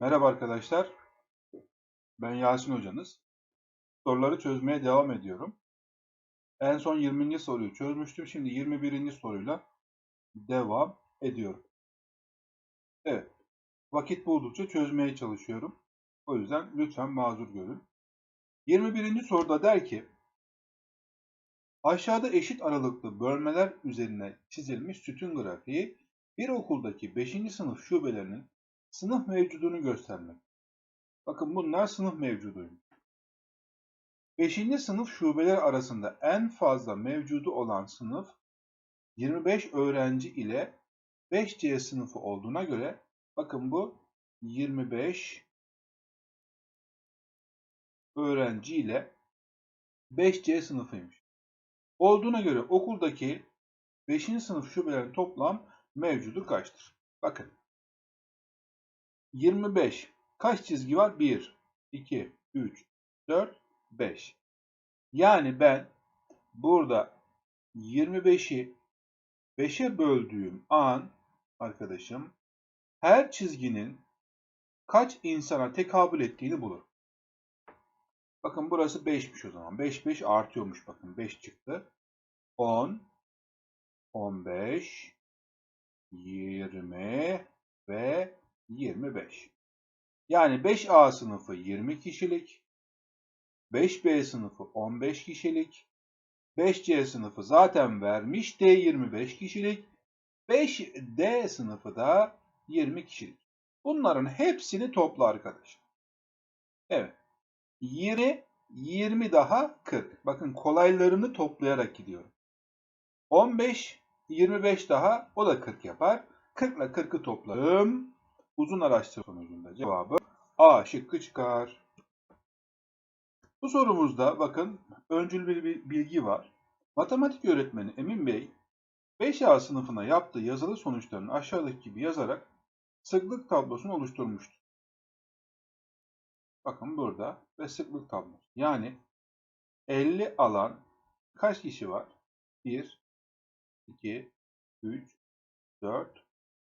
Merhaba arkadaşlar. Ben Yasin hocanız. Soruları çözmeye devam ediyorum. En son 20. soruyu çözmüştüm. Şimdi 21. soruyla devam ediyorum. Evet. Vakit buldukça çözmeye çalışıyorum. O yüzden lütfen mazur görün. 21. soruda der ki Aşağıda eşit aralıklı bölmeler üzerine çizilmiş sütun grafiği bir okuldaki 5. sınıf şubelerinin sınıf mevcudunu göstermek. Bakın bunlar sınıf mevcuduymuş. 5. sınıf şubeler arasında en fazla mevcudu olan sınıf 25 öğrenci ile 5C sınıfı olduğuna göre bakın bu 25 öğrenci ile 5C sınıfıymış. Olduğuna göre okuldaki 5. sınıf şubelerin toplam mevcudu kaçtır? Bakın 25. Kaç çizgi var? 1, 2, 3, 4, 5. Yani ben burada 25'i 5'e böldüğüm an arkadaşım her çizginin kaç insana tekabül ettiğini bulur. Bakın burası 5'miş o zaman. 5 5 artıyormuş bakın. 5 çıktı. 10 15 20 ve 25. Yani 5A sınıfı 20 kişilik, 5B sınıfı 15 kişilik, 5C sınıfı zaten vermiş D 25 kişilik, 5D sınıfı da 20 kişilik. Bunların hepsini topla arkadaşlar. Evet. 20, 20 daha 40. Bakın kolaylarını toplayarak gidiyorum. 15, 25 daha o da 40 yapar. 40 ile 40'ı topladım. Uzun araştırma sonucunda cevabı A şıkkı çıkar. Bu sorumuzda bakın öncül bir bilgi var. Matematik öğretmeni Emin Bey 5A sınıfına yaptığı yazılı sonuçlarını aşağıdaki gibi yazarak sıklık tablosunu oluşturmuştur. Bakın burada ve sıklık tablosu. Yani 50 alan kaç kişi var? 1, 2, 3, 4,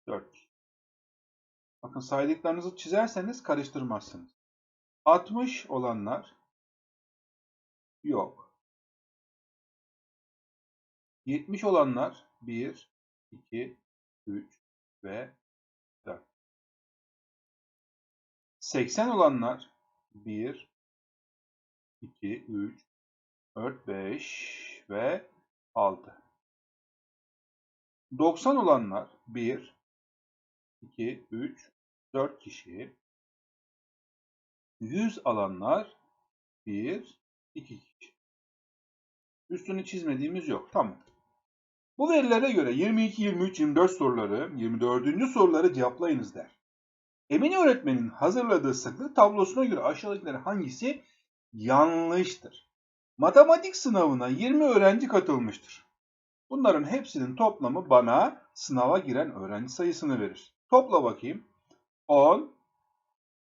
4 kişi. Bakın saydıklarınızı çizerseniz karıştırmazsınız. 60 olanlar yok. 70 olanlar 1, 2, 3 ve 4. 80 olanlar 1, 2, 3, 4, 5 ve 6. 90 olanlar 1, 2, 3, 4 kişi. 100 alanlar 1, 2 kişi. Üstünü çizmediğimiz yok. Tamam. Bu verilere göre 22, 23, 24 soruları, 24. soruları cevaplayınız der. Emin öğretmenin hazırladığı sıklık tablosuna göre aşağıdakiler hangisi yanlıştır? Matematik sınavına 20 öğrenci katılmıştır. Bunların hepsinin toplamı bana sınava giren öğrenci sayısını verir. Topla bakayım. 10,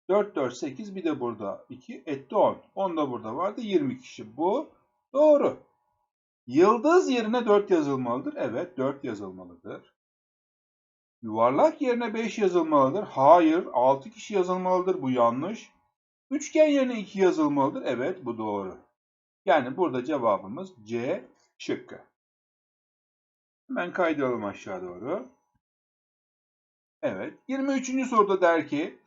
4, 4, 8 bir de burada 2 etti 10. 10 da burada vardı 20 kişi. Bu doğru. Yıldız yerine 4 yazılmalıdır. Evet 4 yazılmalıdır. Yuvarlak yerine 5 yazılmalıdır. Hayır 6 kişi yazılmalıdır. Bu yanlış. Üçgen yerine 2 yazılmalıdır. Evet bu doğru. Yani burada cevabımız C şıkkı. Hemen kaydıralım aşağı doğru. Evet. 23. soruda der ki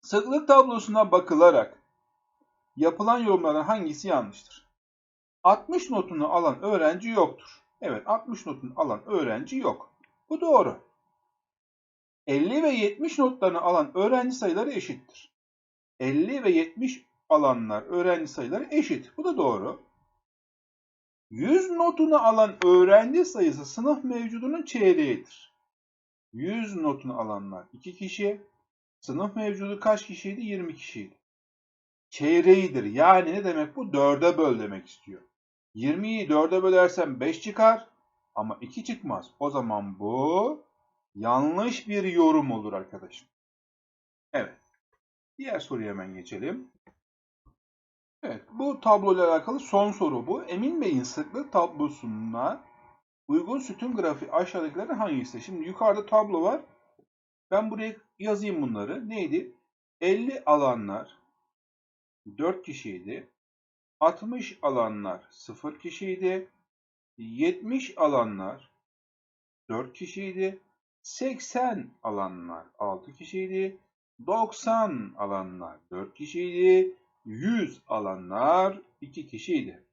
sıklık tablosuna bakılarak yapılan yorumların hangisi yanlıştır? 60 notunu alan öğrenci yoktur. Evet 60 notunu alan öğrenci yok. Bu doğru. 50 ve 70 notlarını alan öğrenci sayıları eşittir. 50 ve 70 alanlar öğrenci sayıları eşit. Bu da doğru. 100 notunu alan öğrenci sayısı sınıf mevcudunun çeyreğidir. 100 notunu alanlar 2 kişi. Sınıf mevcudu kaç kişiydi? 20 kişiydi. Çeyreğidir. Yani ne demek bu? 4'e böl demek istiyor. 20'yi 4'e bölersem 5 çıkar ama 2 çıkmaz. O zaman bu yanlış bir yorum olur arkadaşım. Evet. Diğer soruya hemen geçelim. Evet, bu tabloyla alakalı son soru bu. Emin Bey'in sıklık tablosuna uygun sütun grafiği aşağıdakilerden hangisi? Şimdi yukarıda tablo var. Ben buraya yazayım bunları. Neydi? 50 alanlar 4 kişiydi. 60 alanlar 0 kişiydi. 70 alanlar 4 kişiydi. 80 alanlar 6 kişiydi. 90 alanlar 4 kişiydi. 100 alanlar 2 kişiydi.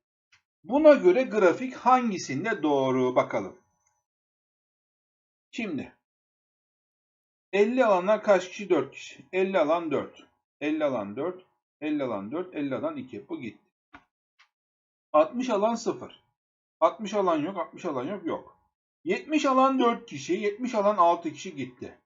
Buna göre grafik hangisinde doğru bakalım. Şimdi 50 alanlar kaç kişi? 4 kişi. 50 alan 4. 50 alan 4. 50 alan 4. 50 alan 2. Bu gitti. 60 alan 0. 60 alan yok. 60 alan yok. Yok. 70 alan 4 kişi. 70 alan 6 kişi gitti.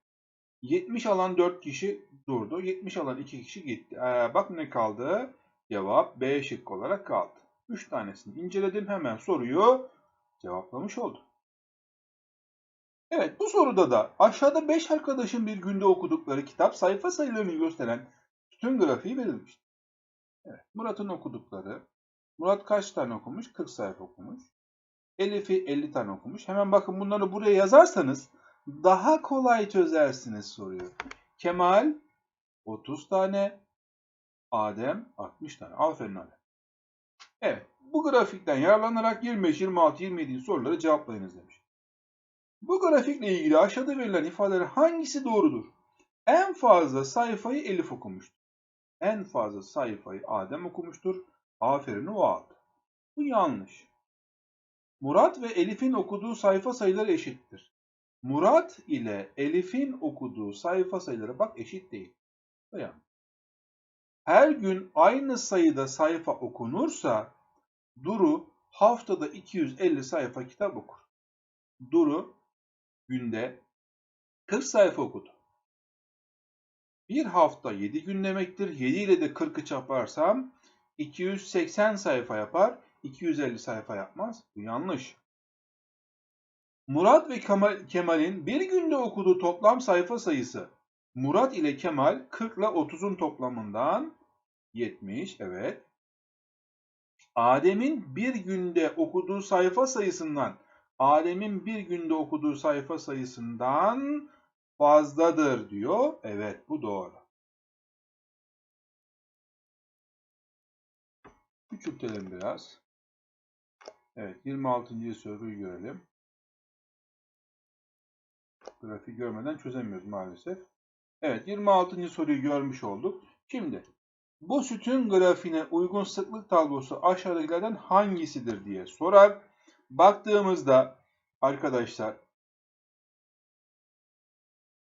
70 alan 4 kişi durdu. 70 alan 2 kişi gitti. Ee, bak ne kaldı? Cevap B şıkkı olarak kaldı. 3 tanesini inceledim. Hemen soruyu cevaplamış oldum. Evet bu soruda da aşağıda 5 arkadaşın bir günde okudukları kitap sayfa sayılarını gösteren bütün grafiği verilmiştir. Evet, Murat'ın okudukları. Murat kaç tane okumuş? 40 sayfa okumuş. Elif'i 50 tane okumuş. Hemen bakın bunları buraya yazarsanız daha kolay çözersiniz soruyu. Kemal 30 tane, Adem 60 tane. Aferin Adem. Evet, bu grafikten yararlanarak 25, 26, 27 soruları cevaplayınız demiş. Bu grafikle ilgili aşağıda verilen ifadeler hangisi doğrudur? En fazla sayfayı Elif okumuştur. En fazla sayfayı Adem okumuştur. Aferin o aldı. Bu yanlış. Murat ve Elif'in okuduğu sayfa sayıları eşittir. Murat ile Elif'in okuduğu sayfa sayıları bak eşit değil. Bu yanlış. Her gün aynı sayıda sayfa okunursa Duru haftada 250 sayfa kitap okur. Duru günde 40 sayfa okudu. Bir hafta 7 gün demektir. 7 ile de 40'ı çarparsam 280 sayfa yapar. 250 sayfa yapmaz. Bu yanlış. Murat ve Kemal'in bir günde okuduğu toplam sayfa sayısı Murat ile Kemal 40 ile 30'un toplamından 70. Evet. Adem'in bir günde okuduğu sayfa sayısından Adem'in bir günde okuduğu sayfa sayısından fazladır diyor. Evet bu doğru. Küçültelim biraz. Evet 26. soruyu görelim. Grafik görmeden çözemiyoruz maalesef. Evet 26. soruyu görmüş olduk. Şimdi bu sütun grafiğine uygun sıklık tablosu aşağıdakilerden hangisidir diye sorar. Baktığımızda arkadaşlar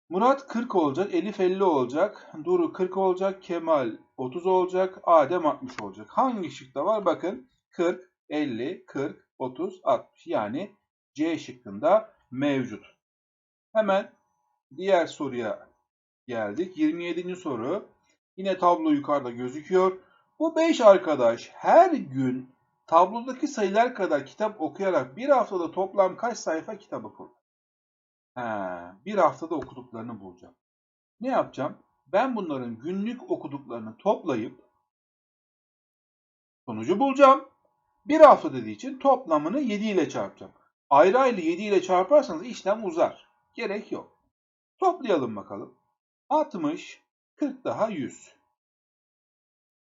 Murat 40 olacak, Elif 50 olacak, Duru 40 olacak, Kemal 30 olacak, Adem 60 olacak. Hangi şıkta var? Bakın 40, 50, 40, 30, 60. Yani C şıkkında mevcut. Hemen diğer soruya geldik. 27. soru. Yine tablo yukarıda gözüküyor. Bu 5 arkadaş her gün tablodaki sayılar kadar kitap okuyarak bir haftada toplam kaç sayfa kitap okur? He, bir haftada okuduklarını bulacağım. Ne yapacağım? Ben bunların günlük okuduklarını toplayıp sonucu bulacağım. Bir hafta dediği için toplamını 7 ile çarpacağım. Ayrı ayrı 7 ile çarparsanız işlem uzar. Gerek yok. Toplayalım bakalım. 60, 40 daha 100.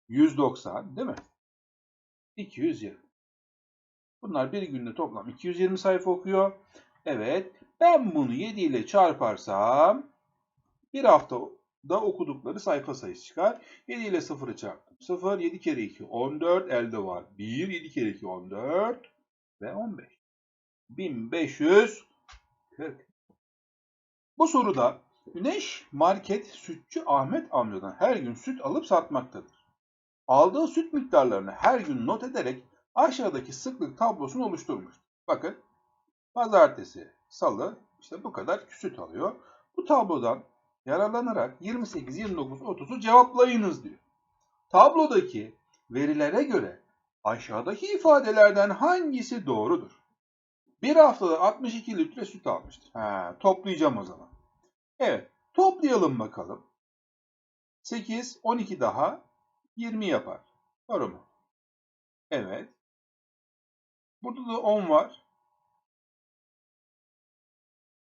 190 değil mi? 220. Bunlar bir günde toplam 220 sayfa okuyor. Evet. Ben bunu 7 ile çarparsam bir haftada okudukları sayfa sayısı çıkar. 7 ile 0'ı çarptım. 0, 7 kere 2, 14 elde var. 1, 7 kere 2, 14 ve 15. 1540. Bu soruda Güneş Market sütçü Ahmet amcadan her gün süt alıp satmaktadır. Aldığı süt miktarlarını her gün not ederek aşağıdaki sıklık tablosunu oluşturmuş. Bakın pazartesi, salı işte bu kadar süt alıyor. Bu tablodan yararlanarak 28, 29, 30'u cevaplayınız diyor. Tablodaki verilere göre aşağıdaki ifadelerden hangisi doğrudur? Bir haftada 62 litre süt almıştır. Ha, toplayacağım o zaman. Evet, toplayalım bakalım. 8, 12 daha 20 yapar. Doğru mu? Evet. Burada da 10 var.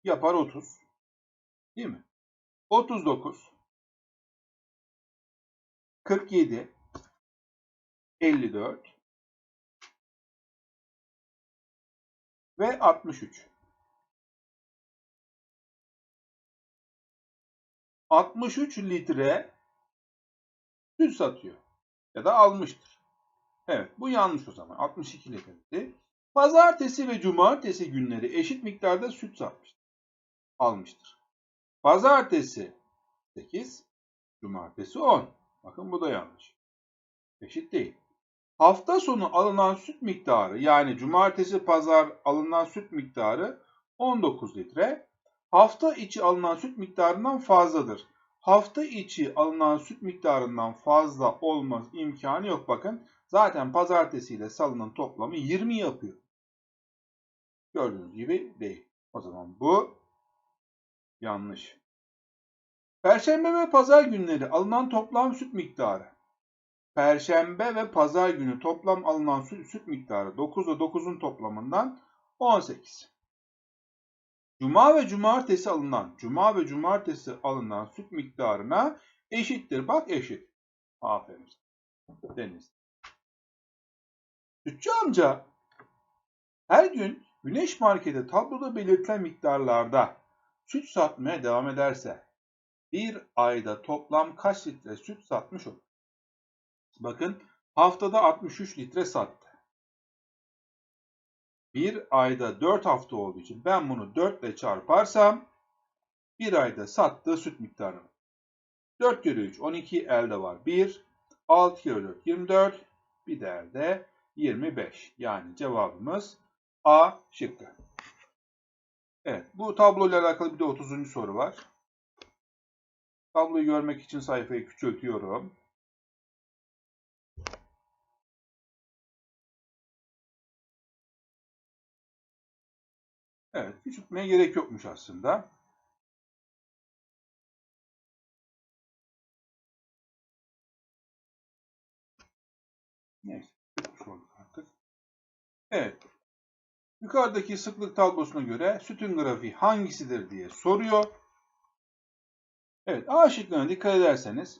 Yapar 30. Değil mi? 39. 47, 54 ve 63. 63 litre süt satıyor. Ya da almıştır. Evet bu yanlış o zaman. 62 litre. Pazartesi ve cumartesi günleri eşit miktarda süt satmıştır. Almıştır. Pazartesi 8, cumartesi 10. Bakın bu da yanlış. Eşit değil. Hafta sonu alınan süt miktarı yani cumartesi pazar alınan süt miktarı 19 litre. Hafta içi alınan süt miktarından fazladır. Hafta içi alınan süt miktarından fazla olmaz imkanı yok. Bakın zaten pazartesi ile salının toplamı 20 yapıyor. Gördüğünüz gibi değil. O zaman bu yanlış. Perşembe ve pazar günleri alınan toplam süt miktarı. Perşembe ve pazar günü toplam alınan süt, süt miktarı 9 ile 9'un toplamından 18. Cuma ve cumartesi alınan, cuma ve cumartesi alınan süt miktarına eşittir. Bak eşit. Aferin. Deniz. Sütçü amca her gün Güneş Market'e tabloda belirtilen miktarlarda süt satmaya devam ederse bir ayda toplam kaç litre süt satmış olur? Bakın haftada 63 litre sattı. Bir ayda 4 hafta olduğu için ben bunu 4 ile çarparsam bir ayda sattığı süt miktarı. 4 kere 3 12 elde var 1. 6 kere 4 24. Bir de elde 25. Yani cevabımız A şıkkı. Evet bu tabloyla alakalı bir de 30. soru var. Tabloyu görmek için sayfayı küçültüyorum. Evet, küçültmeye gerek yokmuş aslında. Neyse, artık. Evet, yukarıdaki sıklık tablosuna göre sütün grafiği hangisidir diye soruyor. Evet, A şıkkına dikkat ederseniz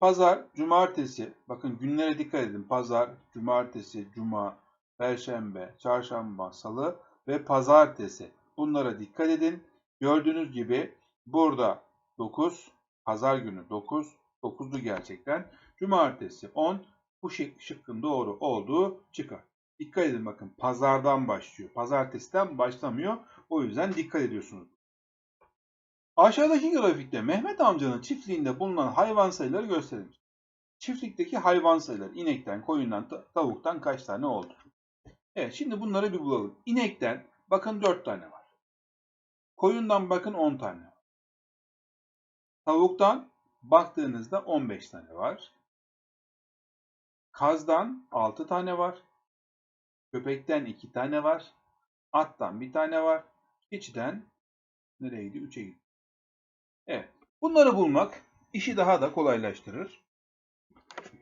Pazar, cumartesi, bakın günlere dikkat edin. Pazar, cumartesi, cuma, perşembe, çarşamba, salı ve pazartesi. Bunlara dikkat edin. Gördüğünüz gibi burada 9, pazar günü 9, 9'du gerçekten. Cumartesi 10, bu şık, şıkkın doğru olduğu çıkar. Dikkat edin bakın pazardan başlıyor. Pazartesiden başlamıyor. O yüzden dikkat ediyorsunuz. Aşağıdaki grafikte Mehmet amcanın çiftliğinde bulunan hayvan sayıları gösterilmiş. Çiftlikteki hayvan sayıları inekten, koyundan, tavuktan kaç tane oldu? Evet şimdi bunları bir bulalım. İnekten bakın 4 tane var. Koyundan bakın 10 tane var. Tavuktan baktığınızda 15 tane var. Kazdan 6 tane var. Köpekten 2 tane var. Attan 1 tane var. Keçiden nereye gidiyor? 3'e gidiyor. Evet. Bunları bulmak işi daha da kolaylaştırır.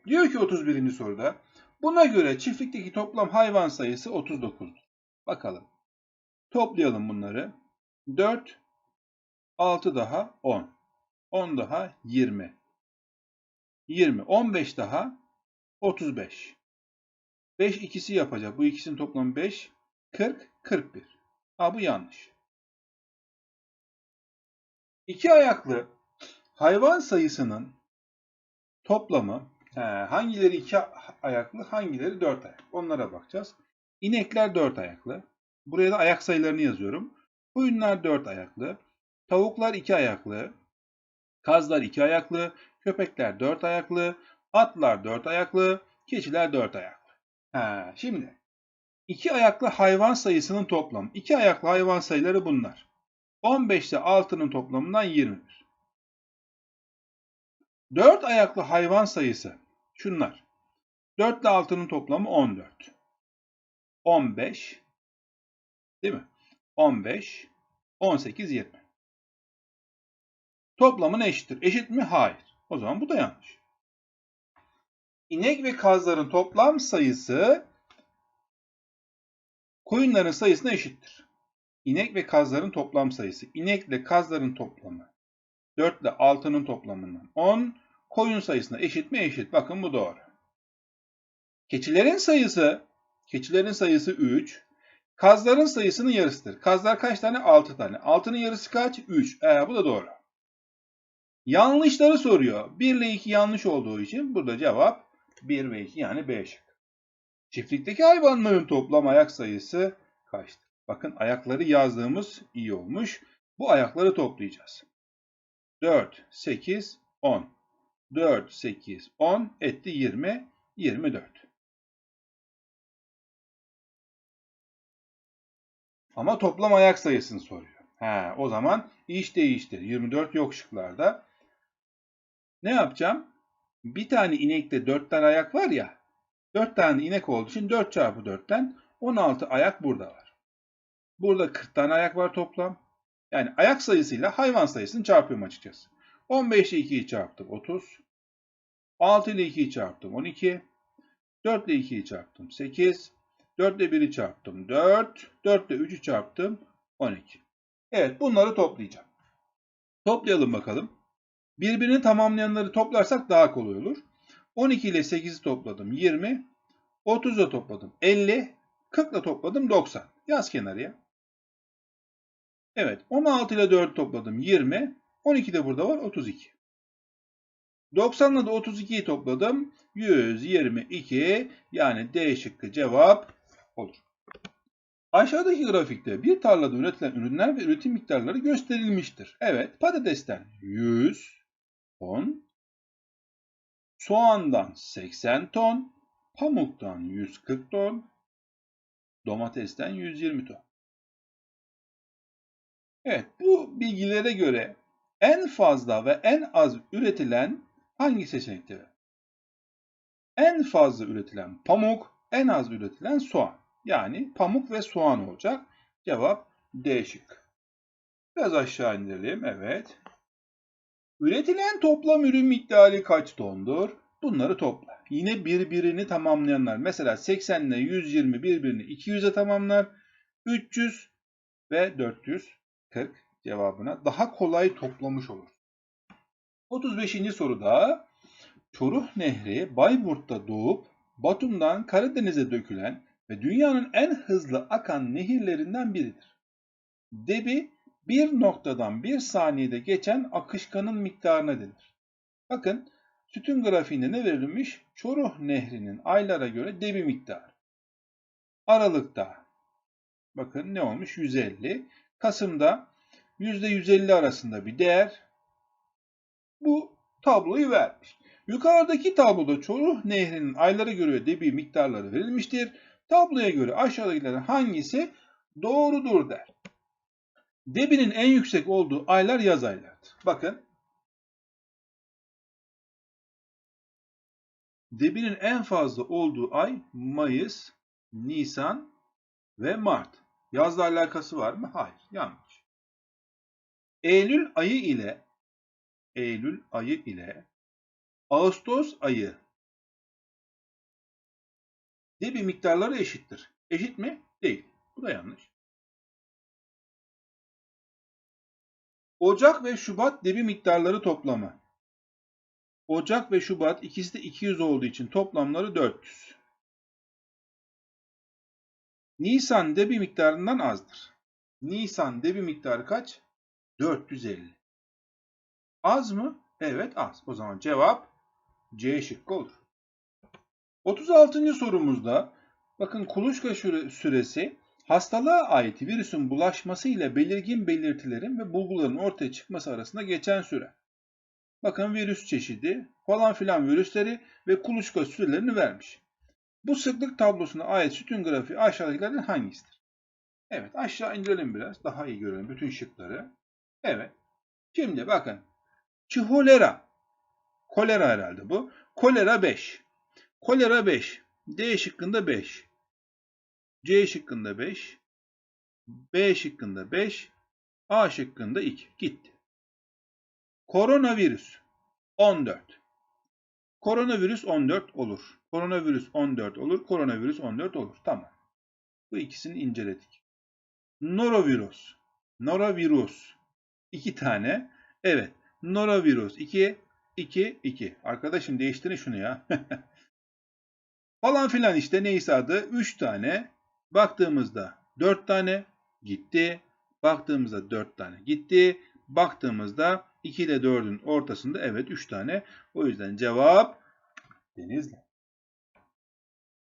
Diyor ki 31. soruda buna göre çiftlikteki toplam hayvan sayısı 39'dur. Bakalım. Toplayalım bunları. 4 6 daha 10. 10 daha 20. 20. 15 daha 35. 5 ikisi yapacak. Bu ikisinin toplamı 5. 40. 41. Ha bu yanlış. İki ayaklı hayvan sayısının toplamı he, hangileri iki ayaklı hangileri dört ayak onlara bakacağız. İnekler dört ayaklı. Buraya da ayak sayılarını yazıyorum. Koyunlar dört ayaklı. Tavuklar iki ayaklı. Kazlar iki ayaklı. Köpekler dört ayaklı. Atlar dört ayaklı. Keçiler dört ayaklı. He, şimdi iki ayaklı hayvan sayısının toplamı. İki ayaklı hayvan sayıları bunlar. 15 ile 6'nın toplamından 21. 4 ayaklı hayvan sayısı şunlar. 4 ile 6'nın toplamı 14. 15 değil mi? 15 18 20. Toplamın eşittir. Eşit mi? Hayır. O zaman bu da yanlış. İnek ve kazların toplam sayısı koyunların sayısına eşittir. İnek ve kazların toplam sayısı. İnek ile kazların toplamı 4 ile 6'nın toplamından 10. koyun sayısına eşit mi? Eşit. Bakın bu doğru. Keçilerin sayısı keçilerin sayısı 3. Kazların sayısının yarısıdır. Kazlar kaç tane? 6 tane. 6'nın yarısı kaç? 3. Ee, bu da doğru. Yanlışları soruyor. 1 ile 2 yanlış olduğu için burada cevap 1 ve 2 yani B. Çiftlikteki hayvanların toplam ayak sayısı kaçtır? Bakın ayakları yazdığımız iyi olmuş. Bu ayakları toplayacağız. 4, 8, 10. 4, 8, 10 etti 20, 24. Ama toplam ayak sayısını soruyor. He, o zaman iş değiştir. 24 yok şıklarda. Ne yapacağım? Bir tane inekte 4 tane ayak var ya. 4 tane inek olduğu için 4 çarpı 4'ten 16 ayak burada var. Burada 40 tane ayak var toplam. Yani ayak sayısıyla hayvan sayısını çarpıyorum açıkçası. 15 ile 2'yi çarptım 30. 6 ile 2'yi çarptım 12. 4 ile 2'yi çarptım 8. 4 ile 1'i çarptım 4. 4 ile 3'ü çarptım 12. Evet bunları toplayacağım. Toplayalım bakalım. Birbirini tamamlayanları toplarsak daha kolay olur. 12 ile 8'i topladım 20. 30 ile topladım 50. 40 ile topladım 90. Yaz kenarıya. Evet 16 ile 4 topladım 20. 12 de burada var 32. 90 ile de 32'yi topladım. 122 yani D şıkkı cevap olur. Aşağıdaki grafikte bir tarlada üretilen ürünler ve üretim miktarları gösterilmiştir. Evet patatesten 100 ton, soğandan 80 ton, pamuktan 140 ton, domatesten 120 ton. Evet bu bilgilere göre en fazla ve en az üretilen hangi seçenekte? En fazla üretilen pamuk, en az üretilen soğan. Yani pamuk ve soğan olacak. Cevap D şık. Biraz aşağı indirelim. Evet. Üretilen toplam ürün miktarı kaç tondur? Bunları topla. Yine birbirini tamamlayanlar. Mesela 80 ile 120 birbirini 200'e tamamlar. 300 ve 440 cevabına daha kolay toplamış olur. 35. soruda Çoruh Nehri Bayburt'ta doğup Batum'dan Karadeniz'e dökülen ve dünyanın en hızlı akan nehirlerinden biridir. Debi bir noktadan bir saniyede geçen akışkanın miktarına denir. Bakın sütun grafiğinde ne verilmiş? Çoruh Nehri'nin aylara göre debi miktarı. Aralıkta bakın ne olmuş? 150. Kasım'da %150 arasında bir değer. Bu tabloyu vermiş. Yukarıdaki tabloda Çoruh Nehri'nin aylara göre debi miktarları verilmiştir. Tabloya göre aşağıdakilerin hangisi doğrudur der. Debinin en yüksek olduğu aylar yaz aylarıdır. Bakın. Debinin en fazla olduğu ay Mayıs, Nisan ve Mart. Yazla alakası var mı? Hayır. Yanlış. Eylül ayı ile Eylül ayı ile Ağustos ayı debi miktarları eşittir. Eşit mi? Değil. Bu da yanlış. Ocak ve Şubat debi miktarları toplamı. Ocak ve Şubat ikisi de 200 olduğu için toplamları 400. Nisan debi miktarından azdır. Nisan debi miktarı kaç? 450. Az mı? Evet az. O zaman cevap C şıkkı olur. 36. sorumuzda bakın kuluçka süresi hastalığa ait virüsün bulaşması ile belirgin belirtilerin ve bulguların ortaya çıkması arasında geçen süre. Bakın virüs çeşidi, falan filan virüsleri ve kuluçka sürelerini vermiş. Bu sıklık tablosuna ait sütun grafiği aşağıdakilerden hangisidir? Evet aşağı indirelim biraz. Daha iyi görelim bütün şıkları. Evet. Şimdi bakın. Çiholera. Kolera herhalde bu. Kolera 5. Kolera 5. D şıkkında 5. C şıkkında 5. B şıkkında 5. A şıkkında 2. Gitti. Koronavirüs 14. Koronavirüs 14 olur. Koronavirüs 14 olur. Koronavirüs 14 olur. Tamam. Bu ikisini inceledik. Norovirüs. Norovirüs. İki tane. Evet. Norovirüs 2. 2, 2. Arkadaşım değiştirin şunu ya. Falan filan işte neyse adı 3 tane. Baktığımızda 4 tane gitti. Baktığımızda 4 tane gitti. Baktığımızda 2 ile 4'ün ortasında evet 3 tane. O yüzden cevap Denizli.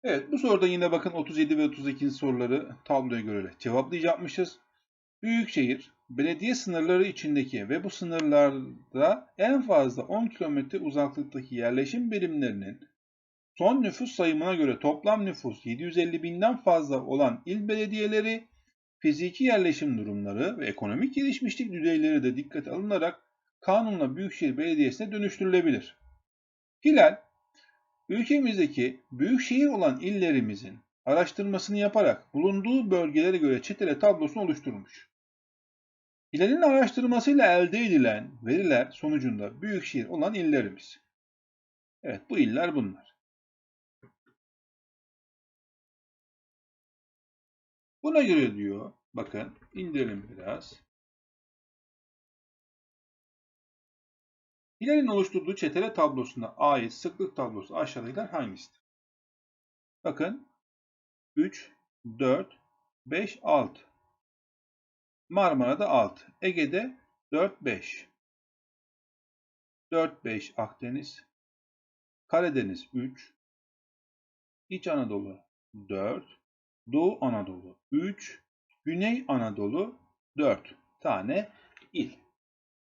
Evet bu soruda yine bakın 37 ve 32. soruları tabloya göre cevaplayacakmışız. Büyükşehir, belediye sınırları içindeki ve bu sınırlarda en fazla 10 kilometre uzaklıktaki yerleşim birimlerinin son nüfus sayımına göre toplam nüfus 750 binden fazla olan il belediyeleri, fiziki yerleşim durumları ve ekonomik gelişmişlik düzeyleri de dikkate alınarak kanunla Büyükşehir Belediyesi'ne dönüştürülebilir. Hilal, ülkemizdeki büyükşehir olan illerimizin araştırmasını yaparak bulunduğu bölgelere göre çetele tablosunu oluşturmuş. Hilal'in araştırmasıyla elde edilen veriler sonucunda büyükşehir olan illerimiz. Evet bu iller bunlar. Buna göre diyor, bakın indirelim biraz. Hilal'in oluşturduğu çetele tablosuna ait sıklık tablosu aşağıdakiler hangisidir? Bakın 3, 4, 5, 6. Marmara'da 6. Ege'de 4, 5. 4, 5 Akdeniz. Karadeniz 3. İç Anadolu 4. Doğu Anadolu 3. Güney Anadolu 4 tane il.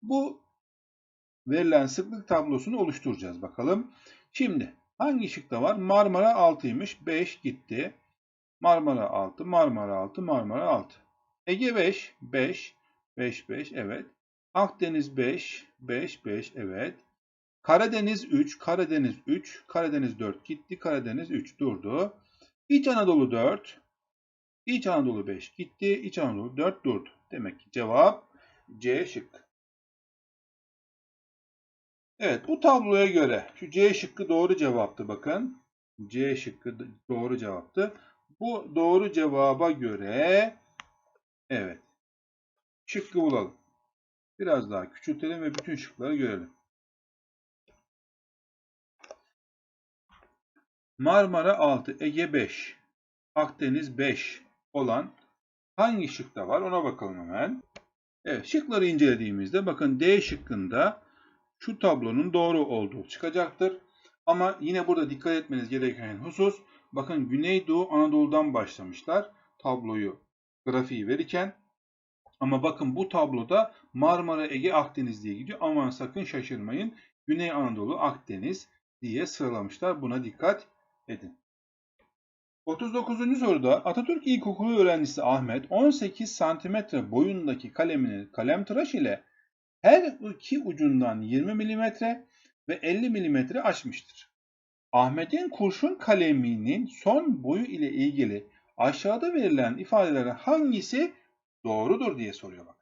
Bu verilen sıklık tablosunu oluşturacağız bakalım. Şimdi hangi şıkta var? Marmara 6'ymış. 5 gitti. Marmara 6, Marmara 6, Marmara 6. Ege 5, 5, 5, 5 evet. Akdeniz 5, 5, 5 evet. Karadeniz 3, Karadeniz 3, Karadeniz 4 gitti, Karadeniz 3 durdu. İç Anadolu 4, İç Anadolu 5 gitti, İç Anadolu 4 durdu. Demek ki cevap C şıkkı. Evet bu tabloya göre şu C şıkkı doğru cevaptı bakın. C şıkkı doğru cevaptı. Bu doğru cevaba göre evet şıkkı bulalım. Biraz daha küçültelim ve bütün şıkları görelim. Marmara 6, Ege 5, Akdeniz 5 olan hangi şıkta var ona bakalım hemen. Evet şıkları incelediğimizde bakın D şıkkında şu tablonun doğru olduğu çıkacaktır. Ama yine burada dikkat etmeniz gereken husus bakın Güneydoğu Anadolu'dan başlamışlar tabloyu grafiği verirken ama bakın bu tabloda Marmara, Ege, Akdeniz diye gidiyor. Aman sakın şaşırmayın. Güney Anadolu, Akdeniz diye sıralamışlar. Buna dikkat edin. 39. soruda Atatürk İlkokulu öğrencisi Ahmet 18 santimetre boyundaki kalemini kalem tıraş ile her iki ucundan 20 mm ve 50 mm açmıştır. Ahmet'in kurşun kaleminin son boyu ile ilgili aşağıda verilen ifadelerden hangisi doğrudur diye soruyor bak.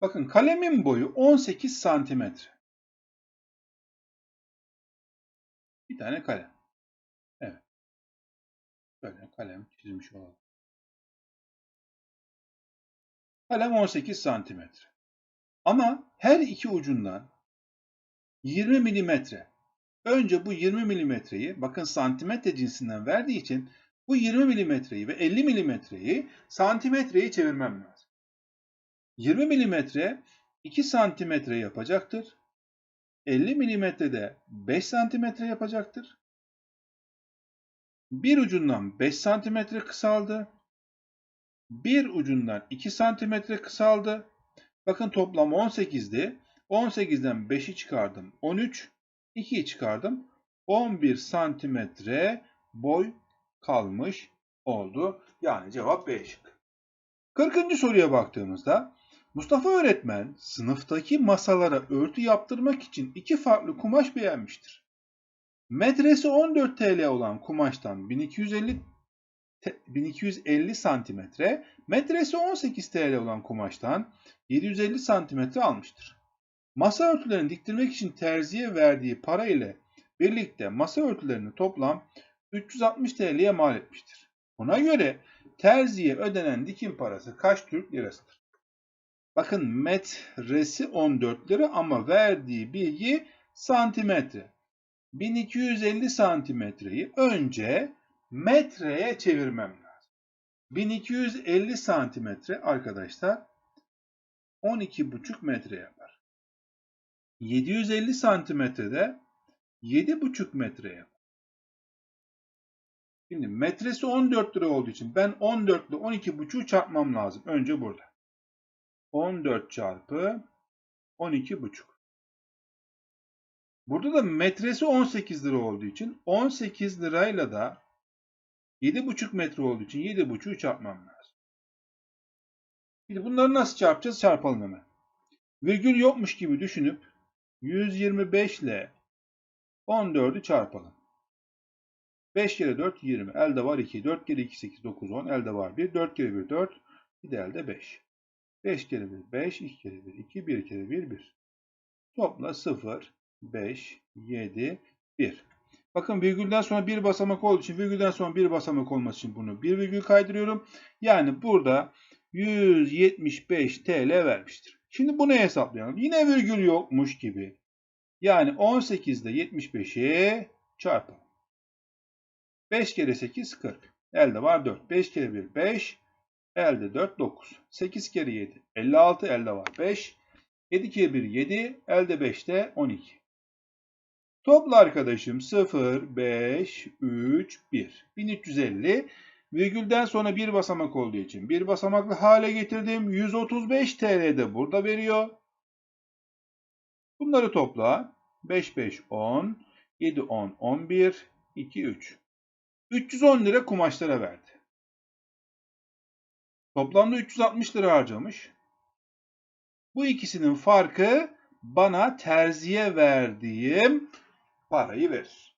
Bakın kalemin boyu 18 santimetre. Bir tane kalem. Evet. Böyle kalem çizmiş olalım. Kalem 18 santimetre. Ama her iki ucundan 20 milimetre. Önce bu 20 milimetreyi bakın santimetre cinsinden verdiği için bu 20 milimetreyi ve 50 milimetreyi santimetreye çevirmem lazım. 20 milimetre 2 santimetre yapacaktır. 50 milimetre de 5 santimetre yapacaktır. Bir ucundan 5 santimetre kısaldı. Bir ucundan 2 santimetre kısaldı. Bakın toplam 18'di. 18'den 5'i çıkardım. 13. 2'yi çıkardım. 11 santimetre boy kalmış oldu. Yani cevap B şık. 40. soruya baktığımızda Mustafa öğretmen sınıftaki masalara örtü yaptırmak için iki farklı kumaş beğenmiştir. Metresi 14 TL olan kumaştan 1250 1250 santimetre, metresi 18 TL olan kumaştan 750 santimetre almıştır. Masa örtülerini diktirmek için terziye verdiği para ile birlikte masa örtülerini toplam 360 TL'ye mal etmiştir. Buna göre terziye ödenen dikim parası kaç Türk lirasıdır? Bakın metresi 14 lira ama verdiği bilgi santimetre. 1250 santimetreyi önce metreye çevirmem lazım. 1250 santimetre arkadaşlar 12,5 metre yapar. 750 santimetrede 7,5 metre yapar. Şimdi metresi 14 lira olduğu için ben 14 ile 12,5'u çarpmam lazım. Önce burada. 14 çarpı 12,5. Burada da metresi 18 lira olduğu için 18 lirayla da 7,5 metre olduğu için 7,5'u çarpmam lazım. Şimdi bunları nasıl çarpacağız? Çarpalım hemen. Virgül yokmuş gibi düşünüp 125 ile 14'ü çarpalım. 5 kere 4 20. Elde var 2. 4 kere 2 8 9 10. Elde var 1. 4 kere 1 4. Bir de elde 5. 5 kere 1 5. 2 kere 1 2. 1 kere 1 1. Topla 0 5 7 1. Bakın virgülden sonra bir basamak olduğu için virgülden sonra bir basamak olması için bunu bir virgül kaydırıyorum. Yani burada 175 TL vermiştir. Şimdi bunu hesaplayalım. Yine virgül yokmuş gibi. Yani 18 ile 75'i çarpalım. 5 kere 8 40. Elde var 4. 5 kere 1 5. Elde 4 9. 8 kere 7 56. Elde var 5. 7 kere 1 7. Elde 5 de 12. Topla arkadaşım 0 5 3 1. 1350. Virgülden sonra bir basamak olduğu için bir basamaklı hale getirdim. 135 TL de burada veriyor. Bunları topla. 5 5 10. 7 10 11. 2 3. 310 lira kumaşlara verdi. Toplamda 360 lira harcamış. Bu ikisinin farkı bana terziye verdiğim parayı verir.